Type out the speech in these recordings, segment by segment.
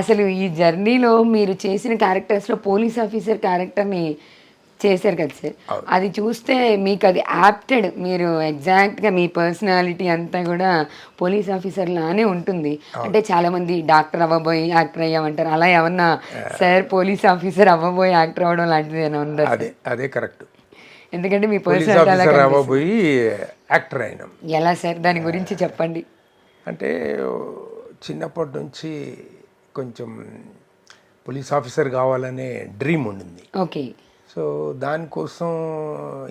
అసలు ఈ జర్నీలో మీరు చేసిన క్యారెక్టర్స్లో పోలీస్ ఆఫీసర్ క్యారెక్టర్ని చేశారు కదా సార్? అది చూస్తే మీకు అది యాప్టెడ్ మీరు ఎగ్జాక్ట్గా మీ పర్సనాలిటీ అంతా కూడా పోలీస్ ఆఫీసర్ లానే ఉంటుంది. అంటే చాలా మంది డాక్టర్ అవ్వబోయి యాక్టర్ అయ్యామంటారు. అలా ఏమన్నా సార్ పోలీస్ ఆఫీసర్ అవ్వబోయి యాక్టర్ అవ్వడం లాంటిది ఏమైనా ఉందా అదే అదే కరెక్ట్ ఎందుకంటే మీ పర్సనాలిటీ. అవ్వబోయి యాక్టర్ అయినాం. ఎలా సార్? దాని గురించి చెప్పండి. అంటే చిన్నప్పటి నుంచి కొంచెం పోలీస్ ఆఫీసర్ కావాలనే డ్రీమ్ ఉండింది. ఓకే. సో దానికోసం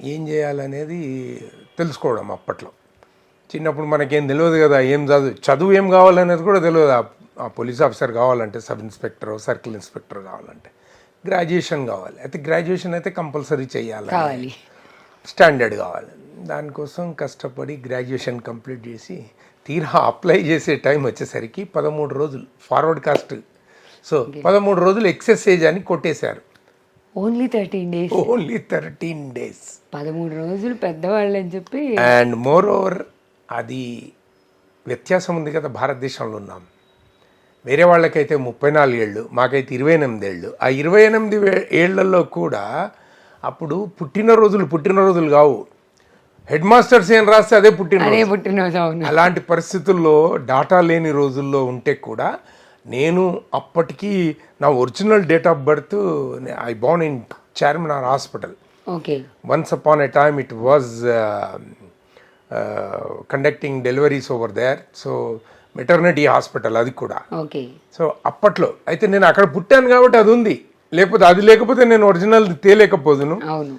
ఏం చేయాలనేది తెలుసుకోవడం అప్పట్లో. చిన్నప్పుడు మనకేం తెలియదు కదా ఏం చదువు చదువు ఏం కావాలనేది కూడా తెలియదు. ఆ- పోలీస్ ఆఫీసర్ కావాలంటే సబ్ ఇన్స్పెక్టర్ సర్కిల్ ఇన్స్పెక్టర్ కావాలంటే. గ్రాడ్యుయేషన్ కావాలి. అయితే గ్రాడ్యుయేషన్ అయితే కంపల్సరీ చేయాలి. స్టాండర్డ్ కావాలి. దానికోసం కష్టపడి గ్రాడ్యుయేషన్ కంప్లీట్ చేసి తీరా అప్లై చేసే టైం వచ్చేసరికి పదమూడు రోజులు ఫార్వర్డ్ కాస్ట్. సో పదమూడు రోజులు ఎక్సెస్ ఏజ్ అని కొట్టేశారు. Only thirteen days only thirteen days పదమూడు రోజులు పెద్దవాళ్ళు అని చెప్పి అండ్ మోర్ ఓవర్ అది వ్యత్యాసం ఉంది కదా భారతదేశంలో ఉన్నాం. వేరే వాళ్ళకైతే ముప్పై నాలుగు ఏళ్ళు మాకైతే ఇరవై ఎనిమిది ఏళ్ళు. ఆ ఇరవై ఎనిమిది ఏళ్ళలో కూడా అప్పుడు పుట్టినరోజులు పుట్టినరోజులు కావు. హెడ్ మాస్టర్స్ ఏం రాస్తే అదే పుట్టినరోజు. అదే పుట్టినరోజు అవును. అలాంటి పరిస్థితుల్లో డాటా లేని రోజుల్లో ఉంటే కూడా నేను అప్పటికి నా original date of birth I born in Charminar hospital. Okay. a time it was uh, uh, conducting deliveries over there so maternity hospital అది కూడా. ఓకే. సో అప్పట్లో అయితే నేను అక్కడ పుట్టాను కాబట్టి అది ఉంది. లేకపోతే అది లేకపోతే నేను ఒరిజినల్ తేలేకపోదును. అవును.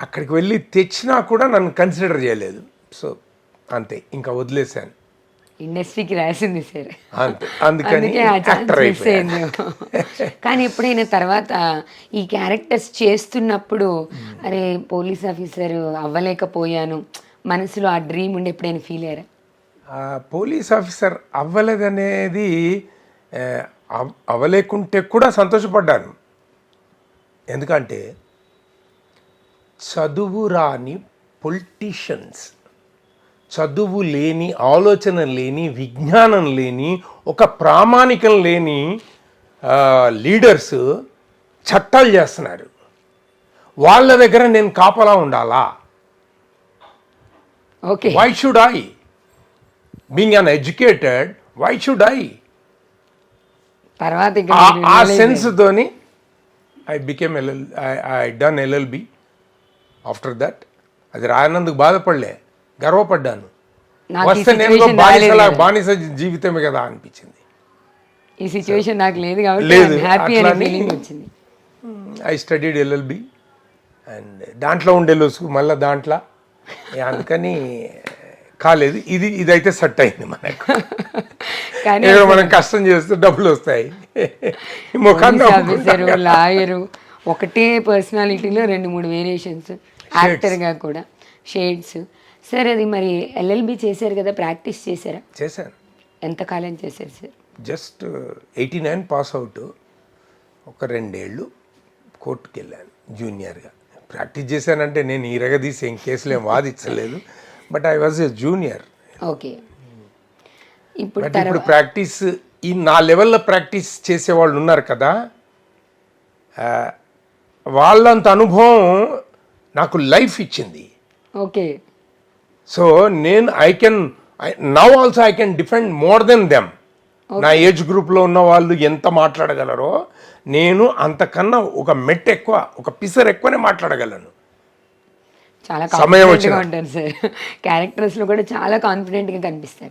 అక్కడికి వెళ్ళి తెచ్చినా కూడా నన్ను కన్సిడర్ చేయలేదు. సో అంతే. ఇంకా వదిలేశాను. ఇండస్ట్రీకి రాసింది సార్. అందుకని కానీ ఎప్పుడైనా తర్వాత ఈ క్యారెక్టర్స్ చేస్తున్నప్పుడు అరే పోలీస్ ఆఫీసర్ అవ్వలేకపోయాను. మనసులో ఆ డ్రీమ్ ఉండి ఎప్పుడైనా ఫీల్ అయ్యారా? పోలీస్ ఆఫీసర్ అవ్వలేదనేది అవ్వలేకుంటే కూడా సంతోషపడ్డాను. ఎందుకంటే చదువు రాని పొలిటీషియన్స్ చదువు లేని ఆలోచన లేని విజ్ఞానం లేని ఒక ప్రామాణికం లేని లీడర్స్ చట్టాలు చేస్తున్నారు. వాళ్ళ దగ్గర నేను కాపలా ఉండాలా? Okay. Why should I? Being an educated, why should I? తర్వాత ఆ- మీరు ఆ realize సెన్స్ తోని I became LL I done LLB after that అది రాయనందుకు బాధపడలే గర్వపడ్డాను. వస్తే నేను బానిసలా. బానిస జీవితమే కదా అనిపించింది. ఈ సిచ్యువేషన్ నాకు లేదు కాబట్టి లేదు, హ్యాపీ అనే అట్లని- ఫీలింగ్ వచ్చింది. ఐ స్టడీడ్ ఎల్ఎల్బి అండ్ దాంట్లో ఉండే లోసుకు మళ్ళీ దాంట్లో. అందుకని కాలేదు. ఇది ఇదైతే సెట్ అయింది మనకు. కానీ మనం కష్టం చేస్తే డబ్బులు వస్తాయి. ముఖాన్ని లాయరు ఒకటే పర్సనాలిటీలో రెండు మూడు వేరియేషన్స్ యాక్టర్గా కూడా. షేడ్స్ సార్ అది మరి ఎల్ఎల్బి చేశారు కదా ప్రాక్టీస్ చేశారా? చేశాను. ఎంతకాలం చేశారు sir just eighty nine pass out ఒక రెండేళ్ళు కోర్టుకి వెళ్ళాను జూనియర్గా ప్రాక్టీస్ చేశానంటే నేను ఇరగదీసి ఏం కేసులు ఏం వాదించలేదు. But I was a junior okay ఇప్పుడు ఇప్పుడు ప్రాక్టీస్ ఈ నా లెవెల్లో ప్రాక్టీస్ చేసే వాళ్ళు ఉన్నారు కదా ఆ, వాళ్ళంత అనుభవం నాకు లైఫ్ ఇచ్చింది. ఓకే. సో నేను I can now also I can defend more than them నా ఏజ్ గ్రూప్లో ఉన్న వాళ్ళు ఎంత మాట్లాడగలరో నేను అంతకన్నా ఒక మెట్ ఎక్కువ ఒక పిసర్ ఎక్కువనే మాట్లాడగలను. చాలా సమయం క్యారెక్టర్స్లో కూడా చాలా కాన్ఫిడెంట్గా కనిపిస్తారు